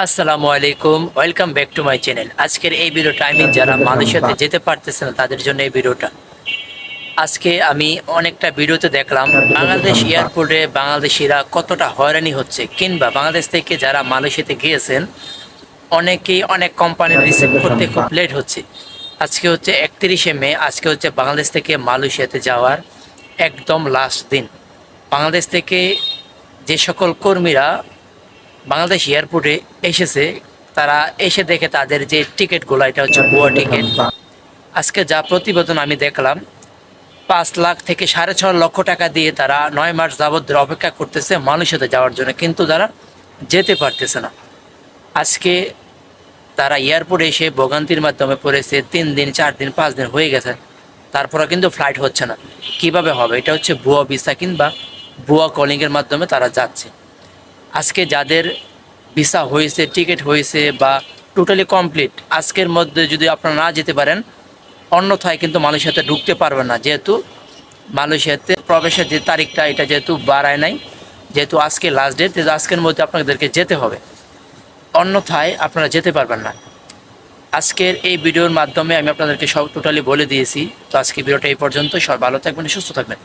আসসালামু আলাইকুম welcome back to my channel. আজকের এই ভিডিওটা আমি যারা মালয়েশিয়াতে যেতে পারতেছে না তাদের জন্য এই ভিডিওটা আজকে আমি অনেকটা ভিডিওতে দেখলাম বাংলাদেশ এয়ারপোর্টে বাংলাদেশিরা কতটা হয়রানি হচ্ছে। কিংবা বাংলাদেশ থেকে যারা মালয়েশিয়াতে গিয়েছেন অনেকেই অনেক কোম্পানি রিসিভ করতে খুব লেট হচ্ছে। আজকে হচ্ছে একত্রিশে মে আজকে হচ্ছে বাংলাদেশ থেকে মালয়েশিয়াতে যাওয়ার একদম লাস্ট দিন। বাংলাদেশ থেকে যে সকল কর্মীরা বাংলাদেশ এয়ারপোর্টে এসেছে। তারা এসে দেখে তাদের যে টিকিটগুলো, এটা হচ্ছে ভুয়া টিকিট। আজকে যা প্রতিবেদন আমি দেখলাম, পাঁচ লাখ থেকে সাড়ে ছ লক্ষ টাকা দিয়ে তারা নয় মাস ধরে অপেক্ষা করতেছে মালয়েশিয়াতে যাওয়ার জন্য, কিন্তু তারা যেতে পারতেছে না। আজকে তারা এয়ারপোর্টে এসে ভোগান্তির মাধ্যমে পড়েছে, তিন দিন, চার দিন, পাঁচ দিন হয়ে গেছে। তারপরে কিন্তু ফ্লাইট হচ্ছে না। কীভাবে হবে? এটা হচ্ছে ভুয়া ভিসা কিংবা ভুয়া কলিংয়ের মাধ্যমে তারা যাচ্ছে। আজকে যাদের ভিসা হয়েছে, টিকিট হয়েছে বা টোটালি কমপ্লিট আজকের মধ্যে যদি আপনারা না যেতে পারেন, অন্যথায় কিন্তু মালয়েশিয়াতে ঢুকতে পারবেন না। যেহেতু মালয়েশিয়াতে প্রবেশের যে তারিখটা, এটা যেহেতু বাড়ায় নাই, যেহেতু আজকে লাস্ট ডেট যেহেতু আজকের মধ্যে আপনাদেরকে যেতে হবে। অন্যথায় আপনারা যেতে পারবেন না। আজকের এই ভিডিওর মাধ্যমে আমি আপনাদেরকে সব টোটালি বলে দিয়েছি। তো আজকে ভিডিওটা এই পর্যন্ত সব ভালো থাকবেন, সুস্থ থাকবেন।